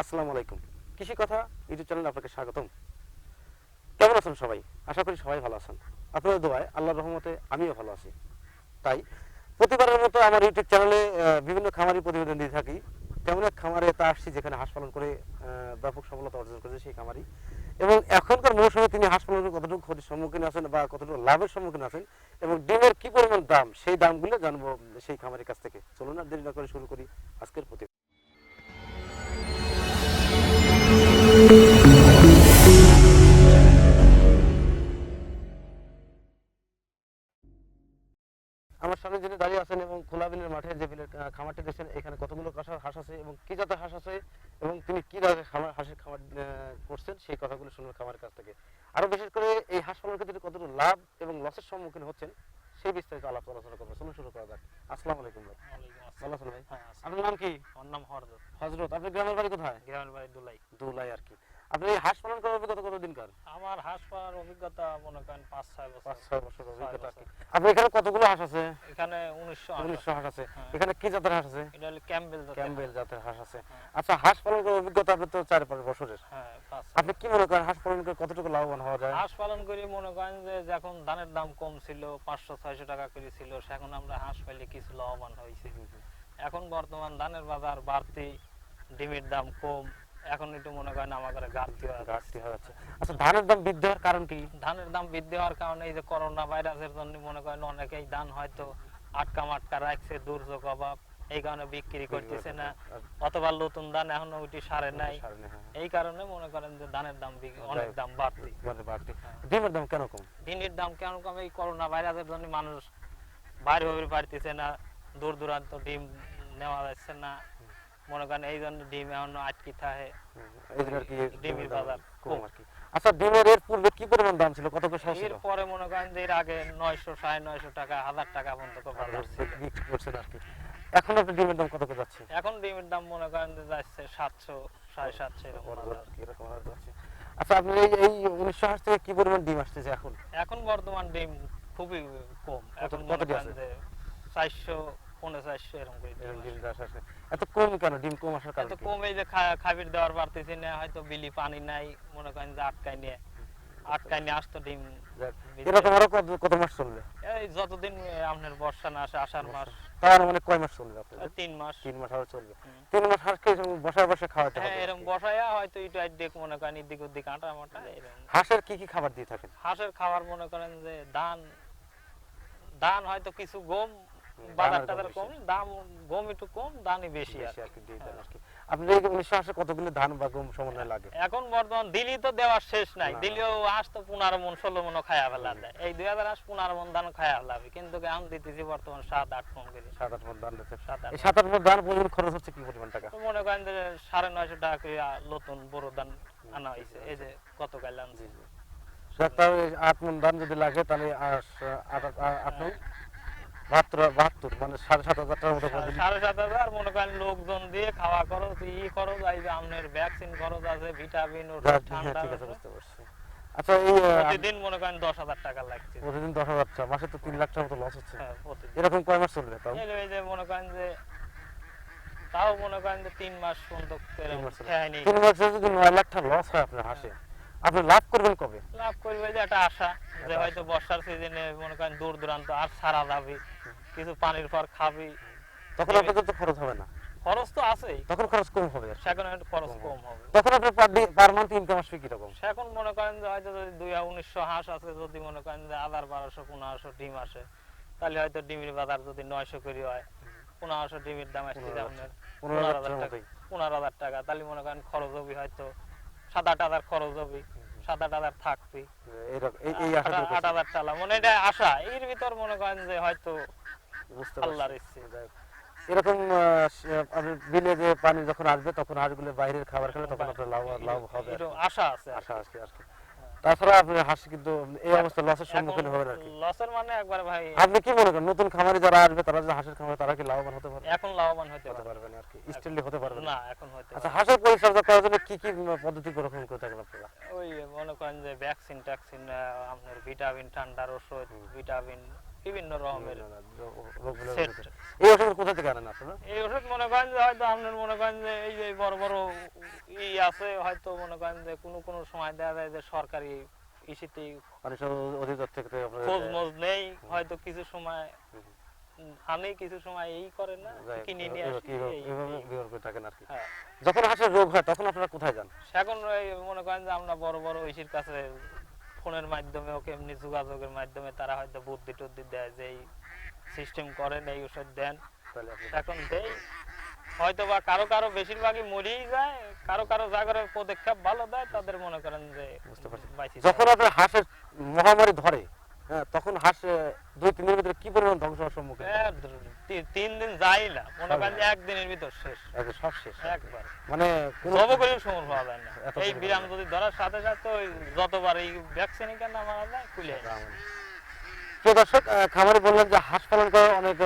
আসসালামু আলাইকুম। কৃষি কথা ইউটিউব চ্যানেলে আপনাকে স্বাগতম। কেমন আছেন সবাই? আশা করি সবাই ভালো আছেন। আপনাদের দোয়ায় আল্লাহর রহমতে আমিও ভালো আছি। তাই প্রতিবারের মতো আমার ইউটিউব চ্যানেলে বিভিন্ন খামারি প্রতিবেদন দিয়ে থাকি। তেমন এক খামারে তা আসছি যেখানে হাঁস পালন করে ব্যাপক সফলতা অর্জন করেছে সেই খামারি। এবং এখনকার মৌসুমে তিনি হাঁস পালনের কতটুকু ক্ষতির সম্মুখীন আছেন বা কতটুকু লাভের সম্মুখীন আছেন এবং ডিমের কি পরিমাণ দাম, সেই দামগুলো জানব সেই খামারের কাছ থেকে। চলুন আর দেরি না করে শুরু করি আজকের প্রতি খামারটি দেখছেন এখানে কতগুলো কাঁসার হাঁস আছে এবং কি জাতের হাঁস আছে এবং তিনি কি জাতের খামার হাঁসের খামার করছেন সেই কথাগুলো শুনবেন খামারের কাছ থেকে। আরও বিশেষ করে এই হাঁস পালনের ক্ষেত্রে কতটুকু লাভ এবং লসের সম্মুখীন হচ্ছেন সেই বিস্তারিত আলাপ আলোচনা করব। চলুন শুরু করা যাক। আসসালামু আলাইকুম ভাই। ভালো আছেন ভাই? হ্যাঁ, আপনার নাম কি? আমার নাম হরদত হজরত। আপনার গ্রামের বাড়ি কোথায়? গ্রামের বাড়ি দুলাই। দুলাই আর কি। আপনি হাঁস পালন করার অভিজ্ঞতা কতদিন কার? আমার হাঁস পাওয়ার অভিজ্ঞতা মনে করেন পাঁচ ছয় বছর। পাঁচ ছয় বছর অভিজ্ঞতা কি। এখানে কতগুলো হাঁস আছে? এখানে উনিশশো উনিশশো হাঁস আছে। হ্যাঁ। এখানে কি জাতের হাঁস আছে? এটা হলো ক্যাম্বেল ক্যাম্বেল জাতের হাঁস আছে। হ্যাঁ। আচ্ছা হাঁস পালন করার অভিজ্ঞতা আপনার তো চার পাঁচ বছরের। হ্যাঁ আপনি কি মনে করেন হাঁস পালন করে কতটুকু লাভবান হওয়া যায়? হাঁস পালন করি মনে করেন যে যখন ধানের দাম কম ছিল পাঁচশো ছয়শো টাকা করে ছিল সেখন আমরা হাঁস পাইলে কিছু লাভবান হয়েছে। এখন বর্তমান ধানের বাজার বাড়তি ডিমের দাম কম এখন একটু মনে করেন আমাদের ঘাটতি হয়ে ঘাটতি হয়ে যাচ্ছে। আচ্ছা ধানের দাম বৃদ্ধি হওয়ার কারণ কি? ধানের দাম বৃদ্ধি হওয়ার কারণে এই যে করোনা ভাইরাসের জন্য মনে করেন অনেকেই ধান হয়তো আটকা মাটকা রাখছে দুর্যোগ অভাব এই কারণে বিক্রি করতেছে না। অথবা নতুন ধান এখনও ওইটি সারে নাই। হ্যাঁ। এই কারণে মনে করেন যে ধানের দাম অনেক দাম বাড়তি। বাড়তি হ্যাঁ। ডিমের দাম কেন কম ডিমের দাম কেন কম এই করোনা ভাইরাসের জন্য মানুষ বাইরে হয়ে পারতেছে না দূর দূরান্ত ডিম নেওয়া যাচ্ছে না। মনে করেন এই জন্য ডিম এখন আটকি থাকে। এই জন্য কি ডিমের দাম বাজার কম। আর কি। আচ্ছা ডিমের এর পূর্বে কি পরিমাণ দাম ছিল? কত পয়সা ছিল? এরপরে মনে করেন যে এর আগে নয়শো সাড়ে নয়শো টাকা হাজার টাকা পর্যন্ত বাজার বিক্রি করছেন আর কি। এখন আপনি ডিমের দাম কত করে যাচ্ছে? এখন ডিমের দাম মনে করেন যে যাচ্ছে সাতশো সাড়ে সাতশো এরকম যাচ্ছে। আচ্ছা আপনি এই এই উনিশশো হাঁস থেকে কি পরিমাণ ডিম আসতেছে এখন? এখন বর্তমান ডিম খুবই কম। এখন কত মনে করেন আছে? যে চারশো পনেরো চারশো এরকম করে ডিম আসে। এত কম কেন? ডিম কম আসার কারণ এত কম এই যে খাবির দেওয়ার পারতেছি না হয়তো বিলি পানি নাই মনে করেন যে আটকাই নিয়ে আটকাই নিয়ে আসতো ডিম এরকম আরও কত মাস চলবে? এই যতদিন আপনার বর্ষা না আসে আষাঢ় মাস। তার মানে কয় মাস চলবে আপনাদের? তিন মাস। তিন মাস আরও চলবে। তিন মাস হাঁসকে বসায় বসে খাওয়াতে হ্যাঁ হবে। এরকম বসায়া হয়তো ইটো দিক মনে করেন এদিক ওদিক আটা মাটা এরকম। হাঁসের কি কি খাবার দিয়ে থাকেন? হাঁসের খাবার মনে করেন যে ধান ধান হয়তো কিছু গম বাজার টাজার কম দাম গম একটু কম দানই বেশি আর কি। দিয়ে দেন হ্যাঁ। আর কি। আপনি উনিশশো হাঁসে কতগুলো ধান বা গম সমন্বয় লাগে? এখন বর্তমান দিল্লি তো দেওয়ার শেষ নাই। না। দিল্লিও তো পনেরো মন ষোলো মনও খায়া ফেলা দেয়। এই দুই হাজার হাঁস পনেরো মন ধান খায়া ফেলাবে। কিন্তু এখন দিতেছি বর্তমান সাত আট মন করে সাত আট মন ধান সাত আট মন। পরিমাণ খরচ হচ্ছে কি পরিমাণ টাকা? মনে করেন যে সাড়ে নয়শো টাকা করে নতুন বড় ধান আনা হয়েছে। এই যে কত কাল আনছি আট মন ধান যদি লাগে তাহলে আট আট- আট- আট নং বাহাত্তর বাহাত্তর মানে সাড়ে সাত হাজার টাকার মতো সাড়ে সাত হাজার মনে করেন লোকজন দিয়ে খাওয়া খরচ ই খরচ এই যে আপনার ভ্যাকসিন খরচ আছে ভিটামিন যাক, হ্যাঁ, ঠান্ডা ঠিক আছে বুঝতে পারছি। আচ্ছা এই প্রতিদিন মনে করেন দশ হাজার টাকা লাগছে। প্রতিদিন দশ হাজার টাকা মাসে তো তিন লাখ টাকার মতো লস হচ্ছে। হ্যাঁ এরকম কয় মাস চলবে তাও? এই যে- মনে করেন যে তাও মনে করেন যে তিন মাস পর্যন্ত তিন মাসে যদি নয় লাখ টাকা লস হয় আপনার হাসে আপনি লাভ করবেন কবে? লাভ করবে যে একটা আশা যে হয়তো বর্ষার সিজনে মনে করেন দূর দূরান্ত আর সারা যাবি। কিছু পানির পর খাবি। তখন আপনাদের তো খরচ হবে না। খরচ তো আছেই। তখন খরচ কম হবে। সেখানে খরচ কম হবে। তখন আপনার পার মান্থ ইনকাম আসবে কীরকম? মনে করেন যে হয়তো যদি দুই উনিশশো হাঁস আছে যদি মনে করেন যে হাজার বারোশো পনেরোশো ডিম আসে তাহলে হয়তো ডিমের বাজার যদি নয়শো করে হয় পনেরোশো ডিমের দাম আসছে আপনার পনেরো হাজার টাকা। পনেরো হাজার টাকা। তাহলে মনে করেন খরচ হবে হয়তো সাত আট হাজার খরচ হবে। সাত আট হাজার থাকবি। আট হাজার টাকা। মানে এটা আশা। এর ভিতর মনে করেন যে হয়তো আল্লাহর ইচ্ছে এরকম বিলে যে পানি যখন আসবে তখন হাঁসগুলো বাইরের খাবার খেলে তখন আপনার লাভ লাভ হবে। আশা আছে আশা। আসবে আর কি। তাছাড়া আপনার হাঁস কিন্তু এই অবস্থা লসের সম্মুখীন হবেন আর কি। লসের মানে একবার ভাই আপনি কি মনে করেন নতুন খামারি যারা আসবে তারা যে হাঁসের খামারে তারা কি লাভবান হতে পারবে? এখন লাভবান হতে হতে পারে পারবেন আর কি। স্টিলি হতে পারবেন। না এখন হতে আচ্ছা হাঁসের পরিচর্যা করার জন্য কি কি পদ্ধতি গ্রহণ করে থাকেন আপনারা? ওই মনে করেন যে ভ্যাকসিন ট্যাকসিন আপনার ভিটামিন ঠান্ডার ওষুধ ভিটামিন বিভিন্ন রকমের। এই ওষুধ কোথা থেকে আনেন আপনারা? এই ওষুধ মনে করেন যে হয়তো আপনার মনে করেন যে এই যে বড় বড় ই আছে হয়তো মনে করেন যে কোনো কোনো সময় দেখা যায় যে সরকারি মানে অধিদপ্তর থেকে খোঁজ মোজ নেই হয়তো কিছু সময়। আনে কিছু সময় এই করে না কিনে নিয়ে আসি থাকেন আর কি। হ্যাঁ। যখন হাঁসের রোগ হয় তখন আপনারা কোথায় যান? এখন মনে করেন যে আমরা বড় বড় ঐশীর কাছে ফোনের মাধ্যমে ওকে এমনি যোগাযোগের মাধ্যমে তারা হয়তো বুদ্ধি টুদ্ধি দেয় যে এই সিস্টেম করেন এই ওষুধ দেন। এখন দেই। হয়তো বা কারও কারও বেশিরভাগই মরেই যায় কারও কারও জাগরের পদক্ষেপ ভালো দেয় তাদের মনে করেন যে যখন আপনার হাঁসের মহামারী ধরে হাঁস দুই তিন দিনের ভিতরে কি পরিমাণ ধ্বংস হওয়ার সম্মুখীন তি- তিন দিন যাই না। মনে করেন যে একদিনের ভিতর শেষ। সব শেষ। একবার। মানে পাওয়া যায় না। এই বিরাম যদি ধরার সাথে সাথে ওই যতবার এই ভ্যাকসিন কেন মারা যায় খুলে প্রিয় দর্শক খামারে বললাম যে হাঁস পালন করা অনেক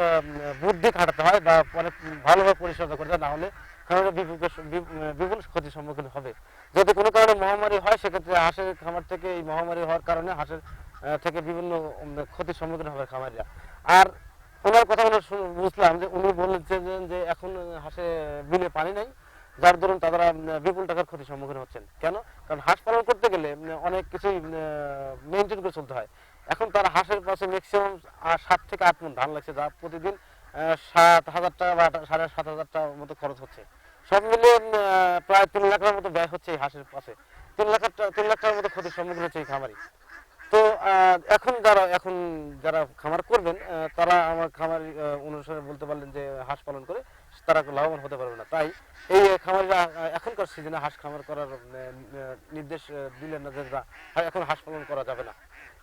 বুদ্ধি খাটাতে হয় বা অনেক ভালোভাবে পরিচর্যা করতে হয়, না হলে খামারে বিপুল ক্ষতির সম্মুখীন হবে। যদি কোনো কারণে মহামারী হয় সেক্ষেত্রে হাঁসের খামার থেকে এই মহামারী হওয়ার কারণে হাঁসের থেকে বিভিন্ন ক্ষতির সম্মুখীন হবে খামারিরা। আর ওনার কথা বলে বুঝলাম যে উনি বলেছেন যে এখন হাঁসে বিলে পানি নাই, যার দরুন তারা বিপুল টাকার ক্ষতির সম্মুখীন হচ্ছেন। কেন? কারণ হাঁস পালন করতে গেলে অনেক কিছুই মেনটেন করে চলতে হয়। এখন তার হাঁসের পাশে ম্যাক্সিমাম সাত থেকে আট মন ধান লাগছে, যা প্রতিদিন সাত হাজার টাকা বা সাড়ে সাত হাজার টাকার মতো খরচ হচ্ছে। সব মিলিয়ে প্রায় তিন লাখ টাকার মতো ব্যয় হচ্ছে এই হাঁসের পাশে তিন লাখ তিন লাখ টাকার মতো ক্ষতির সম্মুখীন হচ্ছে এই খামারি। এখন যারা এখন যারা খামার করবেন তারা আমার খামার অনুসারে বলতে পারলেন যে হাঁস পালন করে তারা লাভবান হতে পারবে না। তাই এই খামারিরা এখনকার সিজনে হাঁস খামার করার নির্দেশ দিলেন না যে এখন হাঁস পালন করা যাবে না।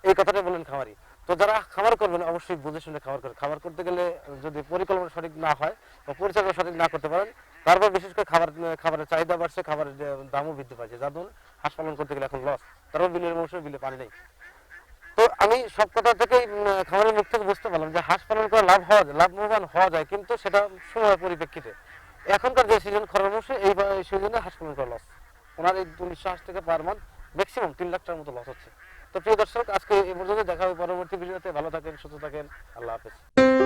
এই কথাটা বললেন খামারি। তো যারা খামার করবেন, অবশ্যই বুঝে শুনে খামার করে খামার করতে গেলে যদি পরিকল্পনা সঠিক না হয় বা পরিচালনা সঠিক না করতে পারেন, তারপর বিশেষ করে খাবার, খাবারের চাহিদা বাড়ছে, খাবারের দামও বৃদ্ধি পাচ্ছে। যার দরুন হাঁস পালন করতে গেলে এখন লস তারপর বিলের মৌসুমে বিলে পানি নেই। তো আমি সব কথা উম, খামারের মুখ থেকে বুঝতে পারলাম যে হাঁস পালন করে লাভ হওয়া যায় লাভবান হওয়া যায় কিন্তু সেটা সময়ের পরিপ্রেক্ষিতে। এখনকার যে সিজন খরার মৌসুম এই সিজনে হাঁস পালন করা লস ওনার এই উনিশশো হাঁস থেকে পার মান্থ ম্যাক্সিমাম তিন লাখ টাকার মতো লস হচ্ছে। তো প্রিয় দর্শক আজকে এই পর্যন্ত দেখা হবে পরবর্তী ভিডিওতে। ভালো থাকেন সুস্থ থাকেন। আল্লাহ হাফেজ।